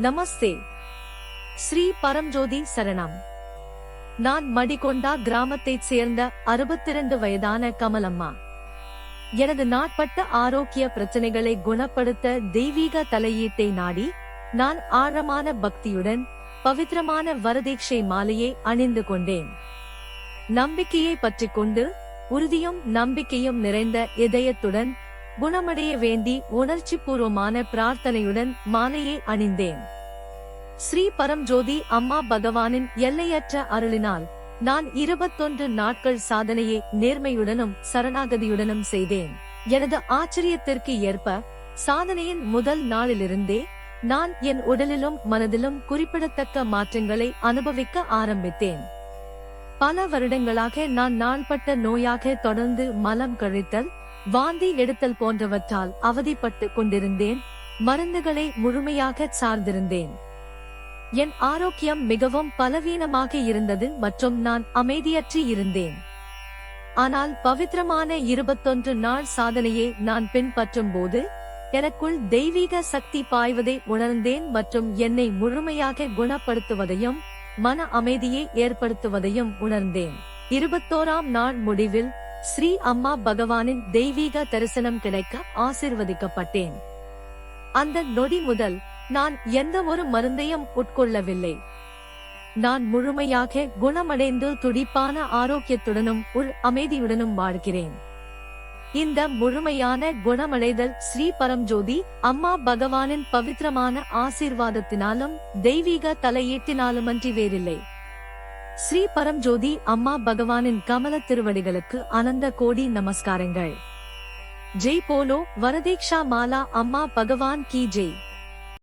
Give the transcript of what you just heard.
நமஸ்தே. ஸ்ரீ பரம்ஜோதி சரணம். நான் மடிகொண்டா கிராமத்தைச் சேர்ந்த அறுபத்திரண்டு வயதான கமலம்மா. எனது நாட்பட்ட ஆரோக்கிய பிரச்சனைகளை குணப்படுத்த தெய்வீக தலையீட்டை நாடி நான் ஆழமான பக்தியுடன் பவித்திரமான வரதீட்சை மாலையை அணிந்து கொண்டேன். நம்பிக்கையை பற்றி கொண்டு உறுதியும் நம்பிக்கையும் நிறைந்த இதயத்துடன் குணமடைய வேண்டி உணர்ச்சிபூர்வமான பிரார்த்தனையுடன் மாலையை அணிந்தேன். ஸ்ரீ பரம்ஜோதி அம்மா பகவானின் எல்லையற்ற அருளினால் நான் இருபத்தொன்று நாட்கள் சாதனையை நேர்மையுடனும் சரணாகதியுடனும் செய்தேன். எனது ஆச்சரியத்திற்கு ஏற்ப சாதனையின் முதல் நாளிலிருந்தே நான் என் உடலிலும் மனதிலும் குறிப்பிடத்தக்க மாற்றங்களை அனுபவிக்க ஆரம்பித்தேன். பல வருடங்களாக நான் நாள்பட்ட நோயாக தொடர்ந்து மலம் கழித்தல் வாந்தி எடுத்தல் போன்றவற்றால் அவதிப்பட்டு கொண்டிருந்தேன் மருந்துகளை முழுமையாக சார்ந்திருந்தேன். என் ஆரோக்கியம் மிகவும் பலவீனமாக இருந்தது மற்றும் நான் அமைதியற்றி இருந்தேன். ஆனால் பவித்திரமான இருபத்தொன்று நாள் சாதனையை நான் பின்பற்றும் போது எனக்குள் தெய்வீக சக்தி பாய்வதை உணர்ந்தேன் மற்றும் என்னை முழுமையாக குணப்படுத்துவதையும் மன அமைதியை ஏற்படுத்துவதையும் உணர்ந்தேன். இருபத்தோராம் நாள் முடிவில் ஸ்ரீ அம்மா பகவானின் தெய்வீக தரிசனம் கிடைக்க ஆசிர்வதிக்கப்பட்டேன். அந்த நொடி முதல் நான் எந்த ஒரு மருந்தையும் உட்கொள்ளவில்லை. நான் முழுமையாக குணமடைந்து துடிப்பான ஆரோக்கியத்துடனும் உள் அமைதியுடனும் வாழ்கிறேன். இந்த முழுமையான குணமடைதல் ஸ்ரீ பரம்ஜோதி அம்மா பகவானின் பவித்திரமான ஆசீர்வாதத்தினாலும் தெய்வீக தலையீட்டினாலுமன்றி வேறில்லை. ஸ்ரீ பரம்ஜோதி அம்மா பகவானின் கமல திருவடிகளுக்கு அனந்த கோடி நமஸ்காரங்கள். ஜெய் போலோ வரதீக்ஷா மாலா அம்மா பகவான் கி ஜெய்.